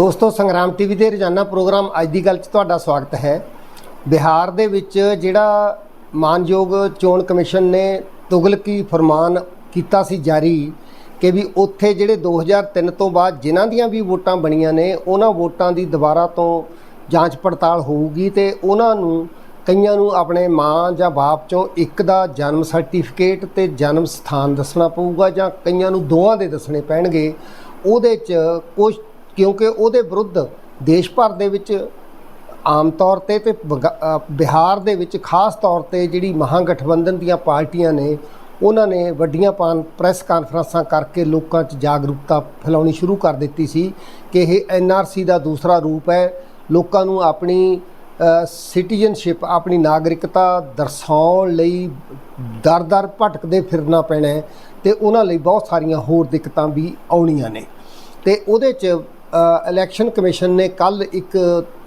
ਦੋਸਤੋ, ਸੰਗਰਾਮ ਟੀਵੀ ਦੇ ਰੋਜ਼ਾਨਾ ਪ੍ਰੋਗਰਾਮ ਅੱਜ ਦੀ ਗੱਲ 'ਚ ਤੁਹਾਡਾ ਸਵਾਗਤ ਹੈ। ਬਿਹਾਰ ਦੇ ਵਿੱਚ ਜਿਹੜਾ ਮਾਨਯੋਗ ਚੋਣ ਕਮਿਸ਼ਨ ਨੇ ਤੁਗਲਕੀ ਫਰਮਾਨ ਕੀਤਾ ਸੀ ਜਾਰੀ ਕਿ ਵੀ ਉੱਥੇ ਜਿਹੜੇ 2003 ਤੋਂ ਬਾਅਦ ਜਿਨ੍ਹਾਂ ਦੀਆਂ ਵੀ ਵੋਟਾਂ ਬਣੀਆਂ ਨੇ, ਉਹਨਾਂ ਵੋਟਾਂ ਦੀ ਦੁਬਾਰਾ ਤੋਂ ਜਾਂਚ ਪੜਤਾਲ ਹੋਊਗੀ ਤੇ ਉਹਨਾਂ ਨੂੰ, ਕਈਆਂ ਨੂੰ ਆਪਣੇ ਮਾਂ ਜਾਂ ਬਾਪ ਚੋਂ ਇੱਕ ਦਾ ਜਨਮ ਸਰਟੀਫਿਕੇਟ ਤੇ ਜਨਮ ਸਥਾਨ ਦੱਸਣਾ ਪਊਗਾ ਜਾਂ ਕਈਆਂ ਨੂੰ ਦੋਵਾਂ ਦੇ ਦੱਸਣੇ ਪੈਣਗੇ। ਉਹਦੇ 'ਚ ਕੁਝ ਕਿਉਂਕਿ ਉਹਦੇ ਵਿਰੁੱਧ ਦੇਸ਼ ਭਰ ਦੇ ਵਿੱਚ ਆਮ ਤੌਰ ਤੇ ਤੇ ਬਿਹਾਰ ਦੇ ਵਿੱਚ ਖਾਸ ਤੌਰ ਤੇ ਜਿਹੜੀ ਮਹਾਗਠਬੰਧਨ ਦੀਆਂ ਪਾਰਟੀਆਂ ਨੇ, ਉਹਨਾਂ ਨੇ ਵੱਡੀਆਂ ਪਾਨ ਪ੍ਰੈਸ ਕਾਨਫਰੰਸਾਂ ਕਰਕੇ ਲੋਕਾਂ 'ਚ ਜਾਗਰੂਕਤਾ ਫੈਲਾਉਣੀ ਸ਼ੁਰੂ ਕਰ ਦਿੱਤੀ ਸੀ ਕਿ ਇਹ ਐਨਆਰਸੀ ਦਾ ਦੂਸਰਾ ਰੂਪ ਹੈ। ਲੋਕਾਂ ਨੂੰ ਆਪਣੀ ਸਿਟੀਜ਼ਨਸ਼ਿਪ ਆਪਣੀ ਨਾਗਰਿਕਤਾ ਦਰਸਾਉਣ ਲਈ ਦਰ-ਦਰ ਭਟਕਦੇ ਫਿਰਨਾ ਪੈਣਾ ਹੈ ਤੇ ਉਹਨਾਂ ਲਈ ਬਹੁਤ ਸਾਰੀਆਂ ਹੋਰ ਦਿੱਕਤਾਂ ਵੀ ਆਉਣੀਆਂ ਨੇ। ਤੇ ਉਹਦੇ 'ਚ ਇਲੈਕਸ਼ਨ ਕਮਿਸ਼ਨ ਨੇ ਕੱਲ ਇੱਕ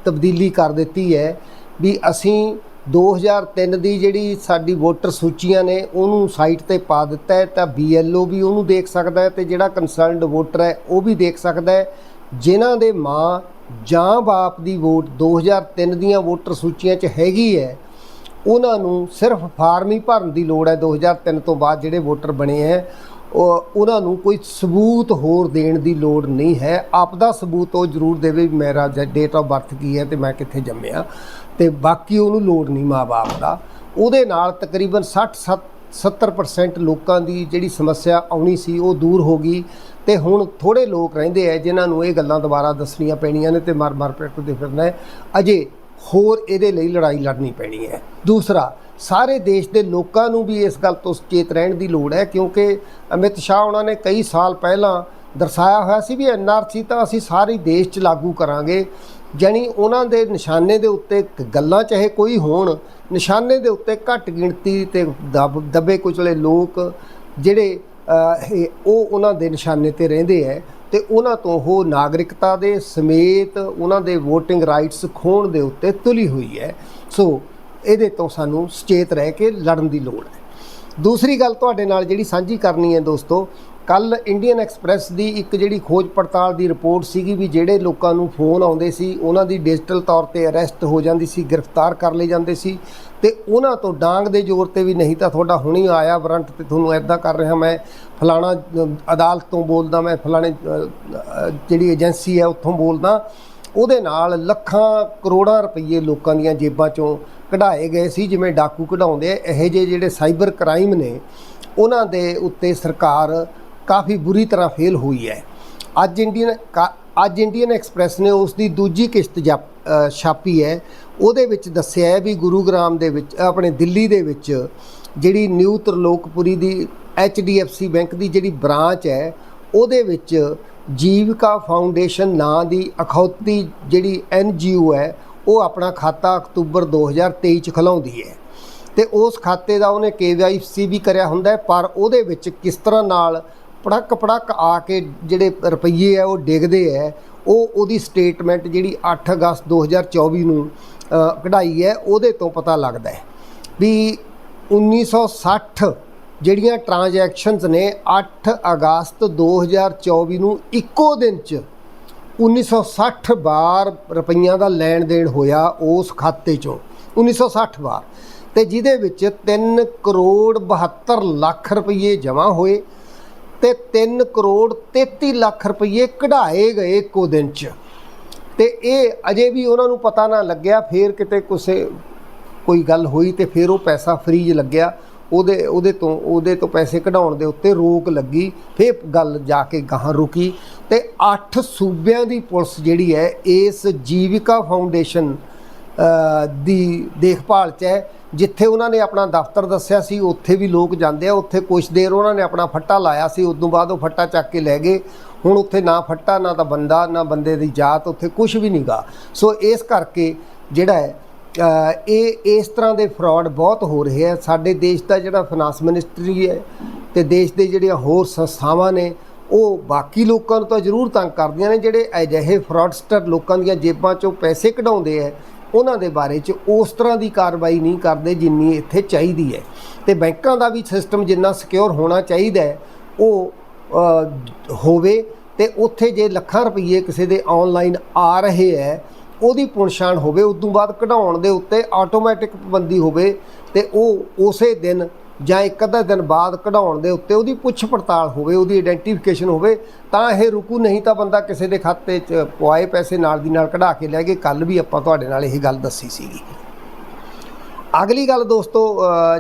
ਤਬਦੀਲੀ ਕਰ ਦਿੱਤੀ ਹੈ ਵੀ ਅਸੀਂ 2003 ਦੀ ਜਿਹੜੀ ਸਾਡੀ ਵੋਟਰ ਸੂਚੀਆਂ ਨੇ ਉਹਨੂੰ ਸਾਈਟ ਤੇ ਪਾ ਦਿੱਤਾ ਹੈ, ਤਾਂ BLO ਵੀ ਉਹਨੂੰ ਦੇਖ ਸਕਦਾ ਹੈ ਤੇ ਜਿਹੜਾ ਕੰਸਰਨਡ ਵੋਟਰ ਹੈ ਉਹ ਵੀ ਦੇਖ ਸਕਦਾ ਹੈ। ਜਿਨ੍ਹਾਂ ਦੇ ਮਾਂ ਜਾਂ ਬਾਪ ਦੀ ਵੋਟ 2003 ਦੀਆਂ ਵੋਟਰ ਸੂਚੀਆਂ 'ਚ ਹੈਗੀ ਹੈ, ਉਹਨਾਂ ਨੂੰ ਸਿਰਫ ਫਾਰਮ ਹੀ ਭਰਨ ਦੀ ਲੋੜ ਹੈ 2003 ਤੋਂ ਬਾਅਦ ਜਿਹੜੇ ਵੋਟਰ ਬਣੇ ਹੈ। ਉਹਨਾਂ ਨੂੰ ਕੋਈ ਸਬੂਤ ਹੋਰ ਦੇਣ ਦੀ ਲੋੜ ਨਹੀਂ ਹੈ। ਆਪਦਾ ਸਬੂਤ ਉਹ ਜ਼ਰੂਰ ਦੇਵੇ ਵੀ ਮੇਰਾ ਡੇਟ ਆਫ ਬਰਥ ਕੀ ਹੈ ਤੇ ਮੈਂ ਕਿੱਥੇ ਜੰਮਿਆ। ਤੇ ਬਾਕੀ ਉਹਨੂੰ ਲੋੜ ਨਹੀਂ ਮਾਂ-ਬਾਪ ਦਾ। ਉਹਦੇ ਨਾਲ ਤਕਰੀਬਨ 60 70% ਲੋਕਾਂ ਦੀ ਜਿਹੜੀ ਸਮੱਸਿਆ ਆਉਣੀ ਸੀ ਉਹ ਦੂਰ ਹੋ ਗਈ। ਤੇ ਹੁਣ ਥੋੜੇ ਲੋਕ ਰਹਿੰਦੇ ਆ ਜਿਨ੍ਹਾਂ ਨੂੰ ਇਹ ਗੱਲਾਂ ਦੁਬਾਰਾ ਦੱਸਣੀਆਂ ਪੈਣੀਆਂ ਨੇ ਤੇ ਮਰ-ਮਰ ਪਿੱਟਦੇ ਫਿਰਨਾ ਅਜੇ ਹੋਰ ਇਹਦੇ ਲਈ ਲੜਾਈ ਲੜਨੀ ਪੈਣੀ ਹੈ। ਦੂਸਰਾ, ਸਾਰੇ ਦੇਸ਼ ਦੇ ਲੋਕਾਂ ਨੂੰ ਵੀ ਇਸ ਗੱਲ ਤੋਂ ਸੁਚੇਤ ਰਹਿਣ ਦੀ ਲੋੜ ਹੈ, ਕਿਉਂਕਿ ਅਮਿਤ ਸ਼ਾਹ ਉਹਨਾਂ ਨੇ ਕਈ ਸਾਲ ਪਹਿਲਾਂ ਦਰਸਾਇਆ ਹੋਇਆ ਸੀ ਵੀ ਐਨਆਰਸੀ ਤਾਂ ਅਸੀਂ ਸਾਰੇ ਦੇਸ਼ 'ਚ ਲਾਗੂ ਕਰਾਂਗੇ। ਜਾਣੀ ਉਹਨਾਂ ਦੇ ਨਿਸ਼ਾਨੇ ਦੇ ਉੱਤੇ ਗੱਲਾਂ ਚਾਹੇ ਕੋਈ ਹੋਣ, ਨਿਸ਼ਾਨੇ ਦੇ ਉੱਤੇ ਘੱਟ ਗਿਣਤੀ ਤੇ ਦਬ, ਦਬੇ ਕੁਚਲੇ ਲੋਕ ਜਿਹੜੇ ਉਹ ਉਹਨਾਂ ਦੇ ਨਿਸ਼ਾਨੇ ਤੇ ਰਹਿੰਦੇ ਹੈ। ਤੇ ਉਹਨਾਂ ਤੋਂ ਉਹ ਨਾਗਰਿਕਤਾ ਦੇ ਸਮੇਤ ਉਹਨਾਂ ਦੇ VOTING ਰਾਈਟਸ ਖੋਣ ਦੇ ਉੱਤੇ ਤੁਲੀ ਹੋਈ ਹੈ। ਸੋ ਇਹਦੇ ਤੋਂ ਸਾਨੂੰ ਸੁਚੇਤ ਰਹਿ ਕੇ ਲੜਨ ਦੀ ਲੋੜ ਹੈ। ਦੂਸਰੀ ਗੱਲ ਤੁਹਾਡੇ ਨਾਲ ਜਿਹੜੀ ਸਾਂਝੀ ਕਰਨੀ ਹੈ ਦੋਸਤੋ ਕੱਲ ਇੰਡੀਅਨ ਐਕਸਪ੍ਰੈਸ ਦੀ ਇੱਕ ਜਿਹੜੀ ਖੋਜ ਪੜਤਾਲ ਦੀ ਰਿਪੋਰਟ ਸੀਗੀ ਵੀ ਜਿਹੜੇ ਲੋਕਾਂ ਨੂੰ ਫੋਨ ਆਉਂਦੇ ਸੀ, ਉਹਨਾਂ ਦੀ ਡਿਜੀਟਲ ਤੌਰ ਤੇ ਅਰੈਸਟ ਹੋ ਜਾਂਦੀ ਸੀ, ਗ੍ਰਿਫਤਾਰ ਕਰ ਲਏ ਜਾਂਦੇ ਸੀ। ਤੇ ਉਹਨਾਂ ਤੋਂ ਡਾਂਗ ਦੇ ਜ਼ੋਰ ਤੇ ਵੀ ਨਹੀਂ ਤਾਂ ਤੁਹਾਡਾ ਹੁਣੀ ਆਇਆ ਵਾਰੰਟ ਤੇ ਤੁਹਾਨੂੰ ਐਦਾਂ ਕਰ ਰਿਹਾ ਮੈਂ। ਫਲਾਣਾ, ਅਦਾਲਤ ਤੋਂ ਬੋਲਦਾ ਮੈਂ, ਫਲਾਣੇ ਜਿਹੜੀ ਏਜੰਸੀ ਹੈ ਉੱਥੋਂ ਬੋਲਦਾ। ਉਹਦੇ ਨਾਲ ਲੱਖਾਂ ਕਰੋੜਾਂ ਰੁਪਏ ਲੋਕਾਂ ਦੀਆਂ ਜੇਬਾਂ ਚੋਂ ਕਢਾਏ ਗਏ ਸੀ, ਜਿਵੇਂ ਡਾਕੂ ਕਢਾਉਂਦੇ ਇਹੋ ਜਿਹੇ ਜਿਹੜੇ ਸਾਈਬਰ ਕ੍ਰਾਈਮ ਨੇ, ਉਹਨਾਂ ਦੇ ਉੱਤੇ ਸਰਕਾਰ ਕਾਫੀ ਬੁਰੀ ਤਰ੍ਹਾਂ ਫੇਲ ਹੋਈ ਹੈ। ਅੱਜ ਇੰਡੀਅਨ, ਕਾ- ਅੱਜ ਇੰਡੀਅਨ ਐਕਸਪ੍ਰੈਸ ਨੇ ਉਸ ਦੀ ਦੂਜੀ ਕਿਸ਼ਤ ਜਪ- ਛਾਪੀ ਹੈ। ਉਹਦੇ ਵਿੱਚ ਦੱਸਿਆ ਹੈ ਵੀ ਗੁਰੂਗ੍ਰਾਮ ਦੇ ਵਿੱਚ, ਆਪਣੇ ਦਿੱਲੀ ਦੇ ਵਿੱਚ ਜਿਹੜੀ ਨਿਊ ਤਰਲੋਕਪੁਰੀ ਦੀ HDFC ਬੈਂਕ ਦੀ ਜਿਹੜੀ ਬ੍ਰਾਂਚ ਹੈ, ਉਹਦੇ ਵਿੱਚ ਜੀਵਿਕਾ ਫਾਊਂਡੇਸ਼ਨ ਨਾਂ ਦੀ ਅਖੌਤੀ ਜਿਹੜੀ NGO ਹੈ, ਉਹ ਆਪਣਾ ਖਾਤਾ ਅਕਤੂਬਰ 2023 ਚ ਖੁਲਾਉਂਦੀ ਹੈ। ਤੇ ਉਸ ਖਾਤੇ ਦਾ ਉਹਨੇ KYC ਵੀ ਕਰਿਆ ਹੁੰਦਾ ਪਰ ਉਹਦੇ ਵਿੱਚ ਕਿਸ ਤਰ੍ਹਾਂ ਨਾਲ ਪੜਕ ਪੜਕ ਆ ਕੇ ਜਿਹੜੇ ਰੁਪਈਏ ਆ ਉਹ ਡਿੱਗਦੇ ਆ ਉਹ ਉਹਦੀ ਸਟੇਟਮੈਂਟ ਜਿਹੜੀ 8 ਅਗਸਤ 2024 ਨੂੰ ਕਢਾਈ ਹੈ, ਉਹਦੇ ਤੋਂ ਪਤਾ ਲੱਗਦਾ ਹੈ ਵੀ 1960 ਜਿਹੜੀਆਂ ਟ੍ਰਾਂਜੈਕਸ਼ਨਸ ਨੇ 8 ਅਗਸਤ 2024 ਨੂੰ ਇੱਕੋ ਦਿਨ 'ਚ 1960 ਵਾਰ ਰੁਪਈਆਂ ਦਾ ਲੈਣ ਦੇਣ ਹੋਇਆ ਉਸ ਖਾਤੇ 'ਚੋਂ। 1960 ਵਾਰ ਤੇ ਜਿਹਦੇ ਵਿੱਚ 3 ਕਰੋੜ 72 ਲੱਖ ਰੁਪਏ ਜਮ੍ਹਾਂ ਹੋਏ ਤੇ 3 ਕਰੋੜ 33 ਲੱਖ ਰੁਪਏ ਕਢਾਏ ਗਏ ਇੱਕੋ ਦਿਨ 'ਚ। ਤੇ ਇਹ ਅਜੇ ਵੀ ਉਹਨਾਂ ਨੂੰ ਪਤਾ ਨਾ ਲੱਗਿਆ, ਫੇਰ ਕਿਤੇ ਕਿਸੇ ਕੋਈ ਗੱਲ ਹੋਈ ਤੇ ਫਿਰ ਉਹ ਪੈਸਾ ਫਰੀਜ ਲੱਗਿਆ। ਉਹਦੇ ਉਹਦੇ ਤੋਂ ਉਹਦੇ ਤੋਂ ਪੈਸੇ ਕਢਾਉਣ ਦੇ ਉੱਤੇ ਰੋਕ ਲੱਗੀ, ਫਿਰ ਗੱਲ ਜਾ ਕੇ ਗਾਹਾਂ ਰੁਕੀ ਤੇ 8 ਸੂਬਿਆਂ ਦੀ ਪੁਲਿਸ ਜਿਹੜੀ ਹੈ, ਇਸ ਜੀਵਿਕਾ ਫਾਊਂਡੇਸ਼ਨ ਦੀ ਦੇਖਭਾਲ 'ਚ ਹੈ, ਜਿੱਥੇ ਉਹਨਾਂ ਨੇ ਆਪਣਾ ਦਫ਼ਤਰ ਦੱਸਿਆ ਸੀ, ਉੱਥੇ ਵੀ ਲੋਕ ਜਾਂਦੇ ਆ, ਉੱਥੇ ਕੁਝ ਦੇਰ ਉਹਨਾਂ ਨੇ ਆਪਣਾ ਫੱਟਾ ਲਾਇਆ ਸੀ ਉਸ ਤੋਂ ਬਾਅਦ ਉਹ ਫੱਟਾ ਚੱਕ ਕੇ ਲੈ ਗਏ, ਹੁਣ ਉੱਥੇ ਨਾ ਫੱਟਾ, ਨਾ ਤਾਂ ਬੰਦਾ, ਨਾ ਬੰਦੇ ਦੀ ਜਾਤ, ਉੱਥੇ ਕੁਝ ਵੀ ਨਹੀਂਗਾ ਸੋ ਇਸ ਕਰਕੇ ਜਿਹੜਾ ਹੈ ਇਹ ਇਸ ਤਰ੍ਹਾਂ ਦੇ ਫਰਾਡ ਬਹੁਤ ਹੋ ਰਹੇ ਆ। ਸਾਡੇ ਦੇਸ਼ ਦਾ ਜਿਹੜਾ ਫਾਈਨਾਂਸ ਮਿਨਿਸਟਰੀ ਹੈ ਤੇ ਦੇਸ਼ ਦੇ ਜਿਹੜੀਆਂ ਹੋਰ ਸੰਸਥਾਵਾਂ ਨੇ, ਉਹ ਬਾਕੀ ਲੋਕਾਂ ਨੂੰ ਤਾਂ ਜ਼ਰੂਰ ਤੰਗ ਕਰਦੀਆਂ ਨੇ, ਜਿਹੜੇ ਅਜਿਹੇ ਫਰਾਡਸਟਰ ਲੋਕਾਂ ਦੀਆਂ ਜੇਬਾਂ ਚੋਂ ਪੈਸੇ ਕਢਾਉਂਦੇ ਆ, ਉਹਨਾਂ ਦੇ ਬਾਰੇ 'ਚ ਉਸ ਤਰ੍ਹਾਂ ਦੀ ਕਾਰਵਾਈ ਨਹੀਂ ਕਰਦੇ ਜਿੰਨੀ ਇੱਥੇ ਚਾਹੀਦੀ ਹੈ। ਤੇ ਬੈਂਕਾਂ ਦਾ ਵੀ ਸਿਸਟਮ ਜਿੰਨਾ ਸਿਕਿਉਰ ਹੋਣਾ ਚਾਹੀਦਾ ਹੈ, ਉਹ ਹੋਵੇ ਤੇ ਉੱਥੇ ਜੇ ਲੱਖਾਂ ਰੁਪਏ ਕਿਸੇ ਦੇ ਆਨਲਾਈਨ ਆ ਰਹੇ ਹੈ ਉਹਦੀ ਪੁਣਛਾਣ ਹੋਵੇ ਉਦੋਂ ਬਾਅਦ ਕਢਾਉਣ ਦੇ ਉੱਤੇ ਆਟੋਮੈਟਿਕ ਪਾਬੰਦੀ ਹੋਵੇ ਤੇ ਉਹ ਉਸੇ ਦਿਨ ਜਾਂ ਇੱਕ ਅੱਧਾ ਦਿਨ ਬਾਅਦ ਕਢਾਉਣ ਦੇ ਉੱਤੇ ਉਹਦੀ ਪੁੱਛ ਪੜਤਾਲ ਹੋਵੇ, ਉਹਦੀ ਆਇਡੈਂਟੀਫਿਕੇਸ਼ਨ ਹੋਵੇ, ਤਾਂ ਇਹ ਰੁਕੂ ਨਹੀਂ ਤਾਂ ਬੰਦਾ ਕਿਸੇ ਦੇ ਖਾਤੇ 'ਚ ਪਵਾਏ ਪੈਸੇ ਨਾਲ ਦੀ ਨਾਲ ਕਢਾ ਕੇ ਲੈ ਗਏ। ਕੱਲ ਵੀ ਆਪਾਂ ਤੁਹਾਡੇ ਨਾਲ ਇਹ ਗੱਲ ਦੱਸੀ ਸੀਗੀ। ਅਗਲੀ ਗੱਲ ਦੋਸਤੋ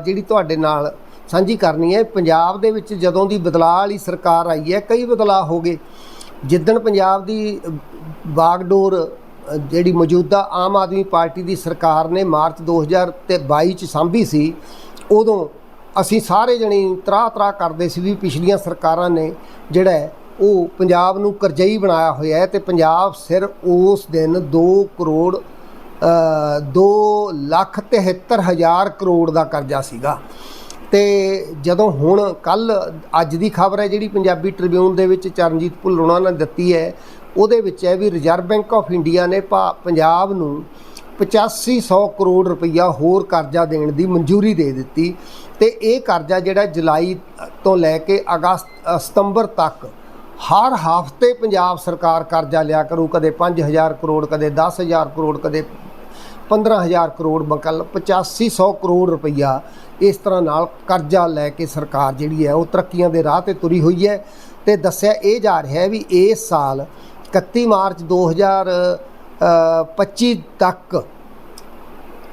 ਜਿਹੜੀ ਤੁਹਾਡੇ ਨਾਲ ਸਾਂਝੀ ਕਰਨੀ ਹੈ, ਪੰਜਾਬ ਦੇ ਵਿੱਚ ਜਦੋਂ ਦੀ ਬਦਲਾਅ ਵਾਲੀ ਸਰਕਾਰ ਆਈ ਹੈ, ਕਈ ਬਦਲਾਅ ਹੋ ਗਏ। ਜਿੱਦਣ ਪੰਜਾਬ ਦੀ ਬਾਗਡੋਰ ਜਿਹੜੀ ਮੌਜੂਦਾ ਆਮ ਆਦਮੀ ਪਾਰਟੀ ਦੀ ਸਰਕਾਰ ਨੇ ਮਾਰਚ 2022 ਚ ਸਾਂਭੀ ਸੀ ਉਦੋਂ ਅਸੀਂ ਸਾਰੇ ਜਣੇ ਤਰਾ ਤਰਾ ਕਰਦੇ ਸੀ ਵੀ ਪਿਛਲੀਆਂ ਸਰਕਾਰਾਂ ਨੇ ਜਿਹੜਾ ਉਹ ਪੰਜਾਬ ਨੂੰ ਕਰਜ਼ਈ ਬਣਾਇਆ ਹੋਇਆ ਹੈ ਤੇ ਪੰਜਾਬ ਸਿਰ ਉਸ ਦਿਨ 2 ਕਰੋੜ ਅ, ਦੋ ਲੱਖ ਤਿਹੱਤਰ ਹਜ਼ਾਰ ਕਰੋੜ ਦਾ ਕਰਜ਼ਾ ਸੀਗਾ। ਤੇ ਜਦੋਂ ਹੁਣ ਕੱਲ ਅੱਜ ਦੀ ਖਬਰ ਹੈ ਜਿਹੜੀ ਪੰਜਾਬੀ ਟ੍ਰਿਬਿਊਨ ਦੇ ਵਿੱਚ ਚਰਨਜੀਤ ਭੁੱਲਰ ਨੇ ਦਿੱਤੀ ਹੈ ਉਹਦੇ ਵਿੱਚ ਹੈ ਵੀ ਰਿਜ਼ਰਵ ਬੈਂਕ ਆਫ ਇੰਡੀਆ ਨੇ ਭਾ- ਪੰਜਾਬ ਨੂੰ 8500 ਕਰੋੜ ਰੁਪਈਆ ਹੋਰ ਕਰਜ਼ਾ ਦੇਣ ਦੀ ਮਨਜ਼ੂਰੀ ਦੇ ਦਿੱਤੀ ਤੇ ਇਹ ਕਰਜ਼ਾ ਜਿਹੜਾ ਜੁਲਾਈ ਤੋਂ ਲੈ ਕੇ ਅਗਸਤ ਸਤੰਬਰ ਤੱਕ ਹਰ ਹਫ਼ਤੇ ਪੰਜਾਬ ਸਰਕਾਰ ਕਰਜ਼ਾ ਲਿਆ ਕਰੂ, ਕਦੇ 5000 ਕਰੋੜ, ਕਦੇ 10000 ਕਰੋੜ, ਕਦੇ 15000 ਕਰੋੜ ਬਕਲ 8500 ਕਰੋੜ ਰੁਪਈਆ ਇਸ ਤਰ੍ਹਾਂ ਨਾਲ ਕਰਜ਼ਾ ਲੈ ਕੇ ਸਰਕਾਰ ਜਿਹੜੀ ਹੈ ਉਹ ਤਰੱਕੀਆਂ ਦੇ ਰਾਹ ਤੇ ਤੁਰੀ ਹੋਈ ਹੈ ਤੇ ਦੱਸਿਆ ਇਹ ਜਾ ਰਿਹਾ ਹੈ ਵੀ ਇਸ ਸਾਲ 31 ਮਾਰਚ 2025 ਤੱਕ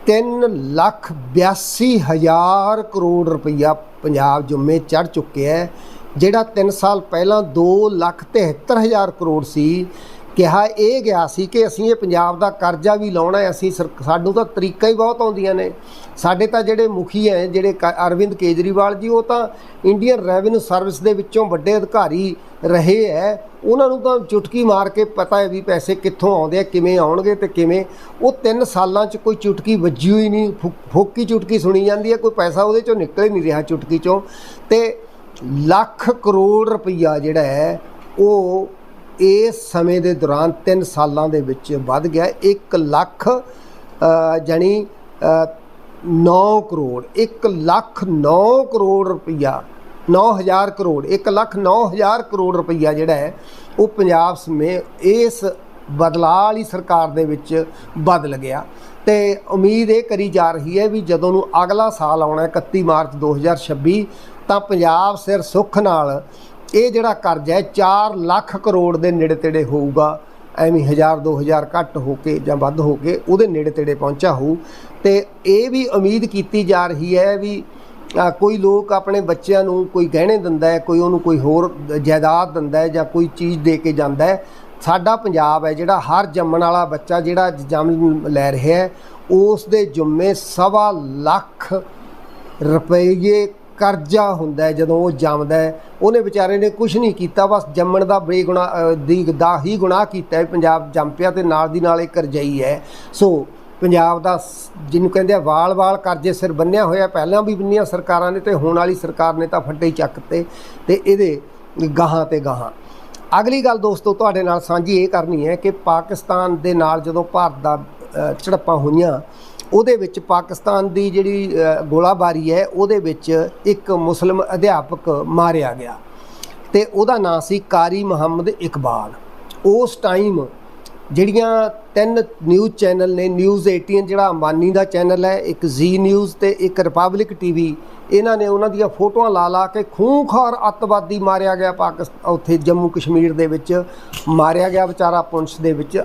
3 ਲੱਖ 82 ਹਜ਼ਾਰ ਕਰੋੜ ਰੁਪਈਆ ਪੰਜਾਬ ਜੁੰਮੇ ਚੜ ਚੁੱਕਿਆ ਹੈ, ਜਿਹੜਾ 3 ਸਾਲ ਪਹਿਲਾਂ 2 ਲੱਖ 73 ਹਜ਼ਾਰ ਕਰੋੜ ਸੀ। ਕਿਹਾ ਇਹ ਗਿਆ ਸੀ ਕਿ ਅਸੀਂ ਇਹ ਪੰਜਾਬ ਦਾ ਕਰਜ਼ਾ ਵੀ ਲਾਉਣਾ ਹੈ, ਅਸੀਂ ਸਰ- ਸਾਨੂੰ ਤਾਂ ਤਰੀਕਾ ਹੀ ਬਹੁਤ ਆਉਂਦੀਆਂ ਨੇ। ਸਾਡੇ ਤਾਂ ਜਿਹੜੇ ਮੁਖੀ ਹੈ, ਜਿਹੜੇ ਕ- ਅਰਵਿੰਦ ਕੇਜਰੀਵਾਲ ਜੀ, ਉਹ ਤਾਂ ਇੰਡੀਅਨ ਰੈਵਨਿਊ ਸਰਵਿਸ ਦੇ ਵਿੱਚੋਂ ਵੱਡੇ ਅਧਿਕਾਰੀ ਰਹੇ ਹੈ। ਉਹਨਾਂ ਨੂੰ ਤਾਂ ਚੁਟਕੀ ਮਾਰ ਕੇ ਪਤਾ ਹੈ ਵੀ ਪੈਸੇ ਕਿੱਥੋਂ ਆਉਂਦੇ ਆ, ਕਿਵੇਂ ਆਉਣਗੇ ਤੇ ਕਿਵੇਂ। ਉਹ 3 ਸਾਲਾਂ 'ਚ ਕੋਈ ਚੁਟਕੀ ਵੱਜੀ ਹੋਈ ਨਹੀਂ, ਫੁ- ਫੋਕੀ ਚੁਟਕੀ ਸੁਣੀ ਜਾਂਦੀ ਹੈ, ਕੋਈ ਪੈਸਾ ਉਹਦੇ 'ਚੋਂ ਨਿਕਲ ਹੀ ਨਹੀਂ ਰਿਹਾ ਚੁਟਕੀ 'ਚੋਂ। ਤੇ ਲੱਖ ਕਰੋੜ ਰੁਪਈਆ ਜਿਹੜਾ ਹੈ, ਉਹ ਇਸ ਸਮੇਂ ਦੇ ਦੌਰਾਨ 3 ਸਾਲਾਂ ਦੇ ਵਿੱਚ ਵੱਧ ਗਿਆ। 1 ਲੱਖ ਅ, ਜਾਣੀ 9 ਕਰੋੜ 1 ਲੱਖ 9 ਕਰੋੜ ਰੁਪਈਆ 9000 ਕਰੋੜ 1 ਲੱਖ 9000 ਕਰੋੜ ਰੁਪਈਆ ਜਿਹੜਾ ਹੈ ਉਹ ਪੰਜਾਬ ਸਮੇਂ ਇਸ ਬਦਲਾਅ ਵਾਲੀ ਸਰਕਾਰ ਦੇ ਵਿੱਚ ਬਦਲ ਗਿਆ। ਤੇ ਉਮੀਦ ਇਹ ਕਰੀ ਜਾ ਰਹੀ ਹੈ ਵੀ ਜਦੋਂ ਨੂੰ ਅਗਲਾ ਸਾਲ ਆਉਣਾ ਹੈ 31 ਮਾਰਚ 2026 ਤਾਂ ਪੰਜਾਬ ਸਿਰ ਸੁੱਖ ਨਾਲ ਇਹ ਜਿਹੜਾ ਕਰਜ਼ਾ ਹੈ 4 ਲੱਖ ਕਰੋੜ ਦੇ ਨੇੜੇ ਤੇੜੇ ਹੋਊਗਾ। ਐਵੇਂ 1000 2000 ਘੱਟ ਹੋ ਕੇ ਜਾਂ ਵੱਧ ਹੋ ਕੇ ਉਹਦੇ ਨੇੜੇ ਤੇੜੇ ਪਹੁੰਚਾ ਹੋਊ। ਤੇ ਇਹ ਵੀ ਉਮੀਦ ਕੀਤੀ ਜਾ ਰਹੀ ਹੈ ਵੀ ਕੋਈ ਲੋਕ ਆਪਣੇ ਬੱਚਿਆਂ ਨੂੰ ਕੋਈ ਗਹਿਣੇ ਦਿੰਦਾ ਹੈ, ਕੋਈ ਉਹਨੂੰ ਕੋਈ ਹੋਰ ਜਾਇਦਾਦ ਦਿੰਦਾ ਹੈ ਜਾਂ ਕੋਈ ਚੀਜ਼ ਦੇ ਕੇ ਜਾਂਦਾ ਹੈ। ਸਾਡਾ ਪੰਜਾਬ ਹੈ ਜਿਹੜਾ ਹਰ ਜੰਮਣ ਵਾਲਾ ਬੱਚਾ ਜਿਹੜਾ ਜੰਮ ਲੈ ਰਿਹਾ ਹੈ, ਉਸ ਦੇ ਜੁੰਮੇ ਸਵਾ ਲੱਖ ਰੁਪਏ ਕਰਜ਼ਾ ਹੁੰਦਾ ਹੈ ਜਦੋਂ ਉਹ ਜੰਮਦਾ ਹੈ ਉਹਨੇ ਵਿਚਾਰੇ ਨੇ ਕੁਝ ਨਹੀਂ ਕੀਤਾ ਬਸ ਜੰਮਣ ਦਾ ਬੇਗੁਨਾ ਦੀ ਦਾ ਹੀ ਗੁਨਾਹ ਕੀਤਾ ਹੈ ਪੰਜਾਬ ਜੰਮ ਪਿਆ ਤੇ ਨਾਲ ਦੀ ਨਾਲ ਇਹ ਕਰਜ਼ਈ ਹੈ। ਸੋ ਪੰਜਾਬ ਦਾ ਜਿਹਨੂੰ ਕਹਿੰਦੇ ਆ ਵਾਲ-ਵਾਲ ਕਰਜ਼ੇ ਸਿਰ ਬੰਨਿਆ ਹੋਇਆ ਪਹਿਲਾਂ ਵੀ ਬੰਨੀਆਂ ਸਰਕਾਰਾਂ ਨੇ ਤੇ ਹੁਣ ਵਾਲੀ ਸਰਕਾਰ ਨੇ ਤਾਂ ਫੱਟੇ ਹੀ ਚੱਕਤੇ ਤੇ ਇਹਦੇ ਗਾਹਾਂ ਤੇ ਗਾਹਾਂ। ਅਗਲੀ ਗੱਲ ਦੋਸਤੋ ਤੁਹਾਡੇ ਨਾਲ ਸਾਂਝੀ ਇਹ ਕਰਨੀ ਹੈ ਕਿ ਪਾਕਿਸਤਾਨ ਦੇ ਨਾਲ ਜਦੋਂ ਭਾਰਤ ਦਾ ਅ, ਝੜਪਾਂ ਹੋਈਆਂ ਉਹਦੇ ਵਿੱਚ ਪਾਕਿਸਤਾਨ ਦੀ ਜਿਹੜੀ ਗੋਲਾਬਾਰੀ ਹੈ, ਉਹਦੇ ਵਿੱਚ ਇੱਕ ਮੁਸਲਮ ਅਧਿਆਪਕ ਮਾਰਿਆ ਗਿਆ ਤੇ ਉਹਦਾ ਨਾਂ ਸੀ ਕਾਰੀ ਮੁਹੰਮਦ ਇਕਬਾਲ। ਉਸ ਟਾਈਮ ਜਿਹੜੀਆਂ ਤਿੰਨ ਨਿਊਜ਼ ਚੈਨਲ ਨੇ ਨਿਊਜ਼ 18 ਜਿਹੜਾ ਅੰਬਾਨੀ ਦਾ ਚੈਨਲ ਹੈ, ਇੱਕ ਜ਼ੀ ਨਿਊਜ਼ ਤੇ ਇੱਕ ਰਿਪਬਲਿਕ ਟੀਵੀ ਇਹਨਾਂ ਨੇ ਉਹਨਾਂ ਦੀਆਂ ਫੋਟੋਆਂ ਲਾ ਲਾ ਕੇ ਖੂੰਖਾਰ ਅੱਤਵਾਦੀ ਮਾਰਿਆ ਗਿਆ ਪਾਕਿਸਤਾਨ ਉੱਥੇ ਜੰਮੂ ਕਸ਼ਮੀਰ ਦੇ ਵਿੱਚ। ਮਾਰਿਆ ਗਿਆ ਵਿਚਾਰਾ ਪੁੰਛ ਦੇ ਵਿੱਚ,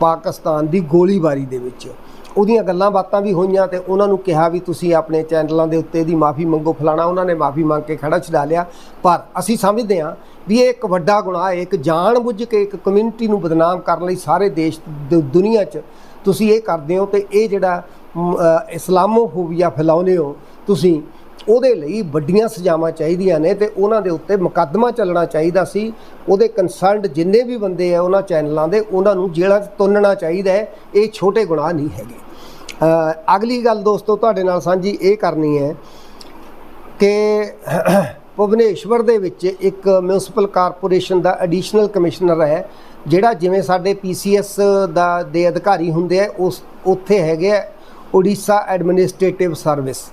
ਪਾਕਿਸਤਾਨ ਦੀ ਗੋਲੀਬਾਰੀ ਦੇ ਵਿੱਚ। ਉਹਦੀਆਂ ਗੱਲਾਂ ਬਾਤਾਂ ਵੀ ਹੋਈਆਂ ਤੇ ਉਹਨਾਂ ਨੂੰ ਕਿਹਾ ਵੀ ਤੁਸੀਂ ਆਪਣੇ ਚੈਨਲਾਂ ਦੇ ਉੱਤੇ ਦੀ ਮਾਫੀ ਮੰਗੋ ਫਲਾਣਾ ਉਹਨਾਂ ਨੇ ਮਾਫੀ ਮੰਗ ਕੇ ਖੜਾ ਛਡਾ ਲਿਆ। ਪਰ ਅਸੀਂ ਸਮਝਦੇ ਹਾਂ ਵੀ ਇਹ ਇੱਕ ਵੱਡਾ ਗੁਨਾਹ ਹੈ ਇੱਕ ਜਾਣ ਬੁੱਝ ਕੇ ਇੱਕ ਕਮਿਊਨਿਟੀ ਨੂੰ ਬਦਨਾਮ ਕਰਨ ਲਈ ਸਾਰੇ ਦੇਸ਼ ਦੁਨੀਆ 'ਚ ਤੁਸੀਂ ਇਹ ਕਰਦੇ ਹੋ ਤੇ ਇਹ ਜਿਹੜਾ ਮ, ਅ, ਇਸਲਾਮੋਫੋਬੀਆ ਫੈਲਾਉਂਦੇ ਹੋ ਤੁਸੀਂ ਉਹਦੇ ਲਈ ਵੱਡੀਆਂ ਸਜ਼ਾਵਾਂ ਚਾਹੀਦੀਆਂ ਨੇ ਤੇ ਉਹਨਾਂ ਦੇ ਉੱਤੇ ਮੁਕੱਦਮਾ ਚੱਲਣਾ ਚਾਹੀਦਾ ਸੀ। ਉਹਦੇ ਕੰਸਰਨਡ ਜਿੰਨੇ ਵੀ ਬੰਦੇ ਆ ਉਹਨਾਂ ਚੈਨਲਾਂ ਦੇ, ਉਹਨਾਂ ਨੂੰ ਜੇਲ੍ਹਾਂ 'ਚ ਤੁੰਨਣਾ ਚਾਹੀਦਾ ਹੈ। ਇਹ ਛੋਟੇ ਗੁਨਾਹ ਨਹੀਂ ਹੈਗੇ। ਅਗਲੀ ਗੱਲ ਦੋਸਤੋ ਤੁਹਾਡੇ ਨਾਲ ਸਾਂਝੀ ਇਹ ਕਰਨੀ ਹੈ ਕਿ ਭੁਵਨੇਸ਼ਵਰ ਦੇ ਵਿੱਚ ਇੱਕ ਮਿਊਨਿਸਪਲ ਕਾਰਪੋਰੇਸ਼ਨ ਦਾ ਐਡੀਸ਼ਨਲ ਕਮਿਸ਼ਨਰ ਹੈ, ਜਿਹੜਾ ਜਿਵੇਂ ਸਾਡੇ ਪੀਸੀਐਸ ਦਾ ਦੇ ਅਧਿਕਾਰੀ ਹੁੰਦੇ ਆ, ਉਸ ਉੱਥੇ ਹੈਗੇ ਆ ਓਡੀਸ਼ਾ ਐਡਮਿਨਿਸਟ੍ਰੇਟਿਵ ਸਰਵਿਸ।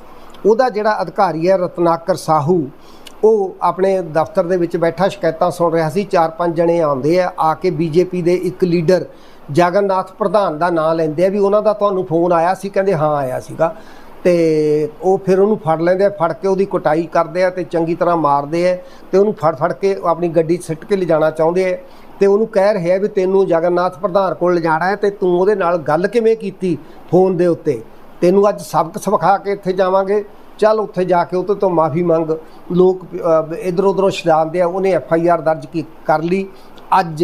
ਉਹਦਾ ਜਿਹੜਾ ਅਧਿਕਾਰੀ ਹੈ ਰਤਨਾਕਰ ਸਾਹੂ, ਉਹ ਆਪਣੇ ਦਫ਼ਤਰ ਦੇ ਵਿੱਚ ਬੈਠਾ, ਸ਼ਿਕਾਇਤਾਂ ਸੁਣ ਰਿਹਾ ਸੀ। ਚਾਰ ਪੰਜ ਜਣੇ ਆਉਂਦੇ ਆ ਆ ਕੇ ਬੀਜੇਪੀ ਦੇ ਇੱਕ ਲੀਡਰ ਜਗਨਨਾਥ ਪ੍ਰਧਾਨ ਦਾ ਨਾਂ ਲੈਂਦੇ ਆ ਵੀ ਉਹਨਾਂ ਦਾ ਤੁਹਾਨੂੰ ਫੋਨ ਆਇਆ ਸੀ, ਕਹਿੰਦੇ ਹਾਂ ਆਇਆ ਸੀਗਾ। ਤੇ ਉਹ ਫਿਰ ਉਹਨੂੰ ਫੜ ਲੈਂਦੇ ਆ, ਫੜ ਕੇ ਉਹਦੀ ਕੁਟਾਈ ਕਰਦੇ ਆ ਤੇ ਚੰਗੀ ਤਰ੍ਹਾਂ ਮਾਰਦੇ ਆ ਤੇ ਉਹਨੂੰ ਫੜ ਫੜ ਕੇ ਆਪਣੀ ਗੱਡੀ 'ਚ ਸਿੱਟ ਕੇ ਲਿਜਾਣਾ ਚਾਹੁੰਦੇ ਆ ਤੇ ਉਹਨੂੰ ਕਹਿ ਰਿਹਾ ਵੀ ਤੈਨੂੰ ਜਗਨਨਾਥ ਪ੍ਰਧਾਨ ਕੋਲ ਲਿਜਾਣਾ ਹੈ ਤੇ ਤੂੰ ਉਹਦੇ ਨਾਲ ਗੱਲ ਕਿਵੇਂ ਕੀਤੀ ਫੋਨ ਦੇ ਉੱਤੇ? ਤੈਨੂੰ ਅੱਜ ਸਬਕ ਸਿਖਾ ਕੇ ਇੱਥੇ ਜਾਵਾਂਗੇ। ਚੱਲ ਉੱਥੇ ਜਾ ਕੇ ਉਹਦੇ ਤੋਂ ਮਾਫੀ ਮੰਗ। ਲੋਕ ਇਧਰ ਉਧਰੋਂ ਛਡਾਉਂਦੇ ਆ, ਉਹਨੇ ਐਫ ਆਈ ਆਰ ਦਰਜ ਕੀ ਕਰ ਲਈ। ਅੱਜ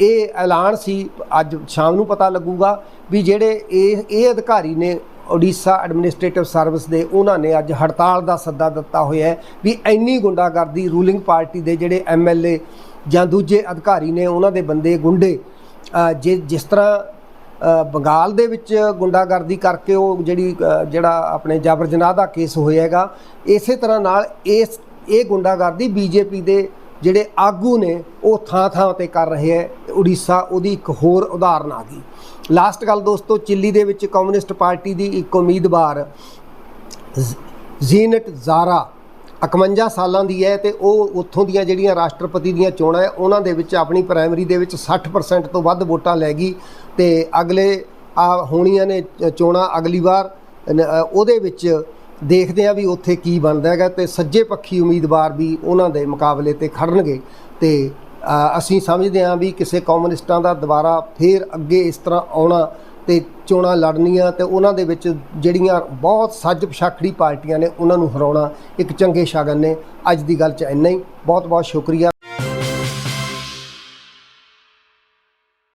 ਇਹ ਐਲਾਨ ਸੀ, ਅੱਜ ਸ਼ਾਮ ਨੂੰ ਪਤਾ ਲੱਗੂਗਾ ਵੀ ਜਿਹੜੇ ਇਹ ਇਹ ਅਧਿਕਾਰੀ ਨੇ ਓਡੀਸ਼ਾ ਐਡਮਿਨਿਸਟ੍ਰੇਟਿਵ ਸਰਵਿਸ ਦੇ, ਉਹਨਾਂ ਨੇ ਅੱਜ ਹੜਤਾਲ ਦਾ ਸੱਦਾ ਦਿੱਤਾ ਹੋਇਆ ਹੈ ਵੀ ਇੰਨੀ ਗੁੰਡਾਗਰਦੀ ਰੂਲਿੰਗ ਪਾਰਟੀ ਦੇ ਜਿਹੜੇ ਐਮਐਲਏ ਜਾਂ ਦੂਜੇ ਅਧਿਕਾਰੀ ਨੇ, ਉਹਨਾਂ ਦੇ ਬੰਦੇ, ਗੁੰਡੇ ਜੇ ਜਿਸ ਤਰ੍ਹਾਂ ਬੰਗਾਲ ਦੇ ਵਿੱਚ ਗੁੰਡਾਗਰਦੀ ਕਰਕੇ ਉਹ ਜਿਹੜੀ ਜਿਹੜਾ ਆਪਣੇ ਜਬਰ ਜਨਾਹ ਦਾ ਕੇਸ ਹੋਇਆ ਹੈਗਾ, ਇਸੇ ਤਰ੍ਹਾਂ ਨਾਲ ਇਸ, ਇਹ ਗੁੰਡਾਗਰਦੀ ਬੀਜੇਪੀ ਦੇ ਜਿਹੜੇ ਆਗੂ ਨੇ, ਉਹ ਥਾਂ ਥਾਂ ਤੇ ਕਰ ਰਹੇ ਹੈ ਉੜੀਸਾ ਉਹਦੀ ਇੱਕ ਹੋਰ ਉਦਾਹਰਨ ਆ ਗਈ। ਲਾਸਟ ਗੱਲ ਦੋਸਤੋ, ਚਿੱਲੀ ਦੇ ਵਿੱਚ ਕਮਿਊਨਿਸਟ ਪਾਰਟੀ ਦੀ ਇੱਕ ਉਮੀਦਵਾਰ ਜ਼ੀਨਟ ਜ਼ਾਰਾ 51 ਸਾਲਾਂ ਦੀ ਹੈ ਤੇ ਉਹ ਉੱਥੋਂ ਦੀਆਂ ਜਿਹੜੀਆਂ ਰਾਸ਼ਟਰਪਤੀ ਦੀਆਂ ਚੋਣਾਂ ਹੈ, ਉਹਨਾਂ ਦੇ ਵਿੱਚ ਆਪਣੀ ਪ੍ਰਾਇਮਰੀ ਦੇ ਵਿੱਚ 60% ਤੋਂ ਵੱਧ ਵੋਟਾਂ ਲੈ ਗਈ। ਤੇ ਅਗਲੇ ਆ ਹੋਣੀਆਂ ਨੇ ਚ- ਚੋਣਾਂ ਅਗਲੀ ਵਾਰ ਉਹਦੇ ਵਿੱਚ ਦੇਖਦੇ ਆ ਵੀ ਉੱਥੇ ਕੀ ਬਣਦਾ ਹੈਗਾ ਤੇ ਸੱਜੇ ਪੱਖੀ ਉਮੀਦਵਾਰ ਵੀ ਉਹਨਾਂ ਦੇ ਮੁਕਾਬਲੇ ਤੇ ਖੜਨਗੇ ਤੇ ਅਸੀਂ ਸਮਝਦੇ ਹਾਂ ਵੀ ਕਿਸੇ ਕਮਿਊਨਿਸਟਾਂ ਦਾ ਦੁਬਾਰਾ ਫੇਰ ਅੱਗੇ ਇਸ ਤਰ੍ਹਾਂ ਆਉਣਾ ਤੇ ਚੋਣਾਂ ਲੜਨੀਆਂ ਤੇ ਉਹਨਾਂ ਦੇ ਵਿੱਚ ਜਿਹੜੀਆਂ ਬਹੁਤ ਸੱਜ ਪਛਾਖੜੀ ਪਾਰਟੀਆਂ ਨੇ ਉਹਨਾਂ ਨੂੰ ਹਰਾਉਣਾ ਇੱਕ ਚੰਗੇ ਸ਼ਗਨ ਨੇ। ਅੱਜ ਦੀ ਗੱਲ 'ਚ ਇੰਨਾ ਹੀ। ਬਹੁਤ ਬਹੁਤ ਸ਼ੁਕਰੀਆ।